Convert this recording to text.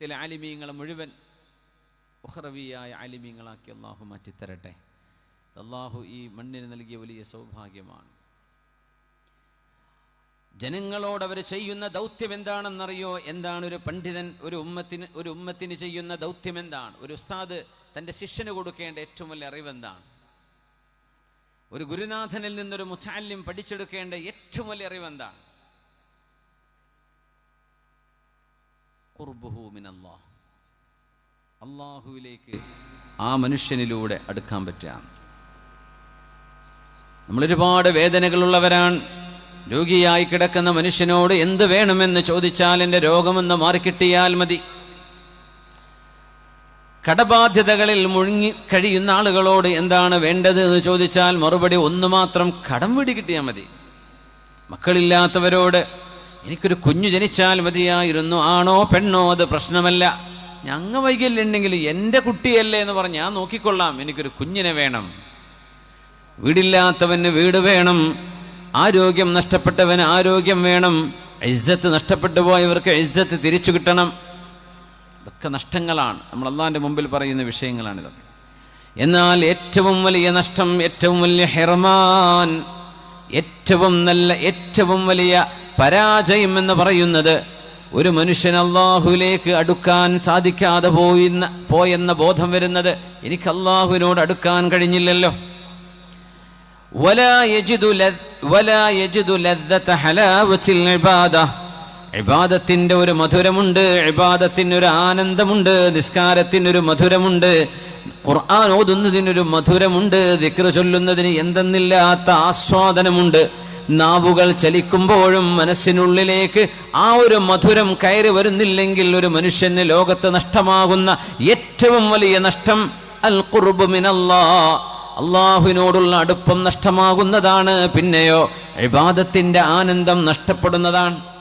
ചില ആലിമീങ്ങളെ മുഴുവൻ ഉഹ്റവിയായ ആലിമീങ്ങളാക്കി അള്ളാഹു മാറ്റിത്തരട്ടെ. അള്ളാഹു ഈ മണ്ണിന് നൽകിയ വലിയ സൗഭാഗ്യമാണ്. ജനങ്ങളോട് അവർ ചെയ്യുന്ന ദൗത്യം എന്താണെന്നറിയോ? എന്താണ് ഒരു പണ്ഡിതൻ ഒരു ഉമ്മത്തിന് ഒരു ഉമ്മത്തിന് ചെയ്യുന്ന ദൗത്യം എന്താണ്? ഒരു ഉസ്താദ് തന്റെ ശിഷ്യന് കൊടുക്കേണ്ട ഏറ്റവും വലിയ അറിവെന്താണ് ഒരു ഗുരുനാഥനിൽ നിന്നൊരു മുച്ചാല്യം പഠിച്ചെടുക്കേണ്ട ഏറ്റവും വലിയ അറിവെന്താണ് അള്ളാഹുവിലേക്ക് ആ മനുഷ്യനിലൂടെ അടുക്കാൻ പറ്റാം നമ്മളൊരുപാട് വേദനകളുള്ളവരാണ്. രോഗിയായി കിടക്കുന്ന മനുഷ്യനോട് എന്ത് വേണമെന്ന് ചോദിച്ചാൽ എന്റെ രോഗമെന്ന് മാറിക്കിട്ടിയാൽ മതി. കടബാധ്യതകളിൽ മുഴുങ്ങി കഴിയുന്ന ആളുകളോട് എന്താണ് വേണ്ടത് എന്ന് ചോദിച്ചാൽ മറുപടി ഒന്ന് മാത്രം കടം വീടി കിട്ടിയാൽ മതി. മക്കളില്ലാത്തവരോട് എനിക്കൊരു കുഞ്ഞു ജനിച്ചാൽ മതിയായിരുന്നു. ആണോ പെണ്ണോ അത് പ്രശ്നമല്ല. ഞങ്ങ വൈകല്യുണ്ടെങ്കിൽ എന്റെ കുട്ടിയല്ലേ എന്ന് പറഞ്ഞ് ഞാൻ നോക്കിക്കൊള്ളാം. എനിക്കൊരു കുഞ്ഞിനെ വേണം. വീടില്ലാത്തവന് വീട് വേണം. ആരോഗ്യം നഷ്ടപ്പെട്ടവന് ആരോഗ്യം വേണം. ഇജ്ജത്ത് നഷ്ടപ്പെട്ടു പോയവർക്ക് ഇജ്ജത്ത് തിരിച്ചു കിട്ടണം. ഇതൊക്കെ നഷ്ടങ്ങളാണ്. നമ്മൾ അള്ളാന്റെ മുമ്പിൽ പറയുന്ന വിഷയങ്ങളാണിത്. എന്നാൽ ഏറ്റവും വലിയ നഷ്ടം ഏറ്റവും വലിയ ഹെർമാൻ ഏറ്റവും നല്ല ഏറ്റവും വലിയ പരാജയം എന്ന് പറയുന്നത് ഒരു മനുഷ്യൻ അള്ളാഹുലേക്ക് അടുക്കാൻ സാധിക്കാതെ പോയി പോയെന്ന ബോധം വരുന്നത് എനിക്ക് അള്ളാഹുവിനോട് അടുക്കാൻ കഴിഞ്ഞില്ലല്ലോ. ഇബാദത്തിന്റെ ഒരു മധുരമുണ്ട് ഇബാദത്തിന് ഒരു ആനന്ദമുണ്ട് നിസ്കാരത്തിന് ഒരു മധുരമുണ്ട് ഖുർആൻ ഓതുന്നതിനൊരു മധുരമുണ്ട് ദിക്ര ചൊല്ലുന്നതിന് എന്തെന്നില്ലാത്ത ആസ്വാദനമുണ്ട്. നാവുകൾ ചലിക്കുമ്പോഴും മനസ്സിനുള്ളിലേക്ക് ആ ഒരു മധുരം കയറി വരുന്നില്ലെങ്കിൽ ഒരു മനുഷ്യന് ലോകത്ത് നഷ്ടമാകുന്ന ഏറ്റവും വലിയ നഷ്ടം അൽ ഖുർബ് മിനല്ലാ. അള്ളാഹുവിനോടുള്ള അടുപ്പം നഷ്ടമാകുന്നതാണ്. പിന്നെയോ ഇബാദത്തിന്റെ ആനന്ദം നഷ്ടപ്പെടുന്നതാണ്.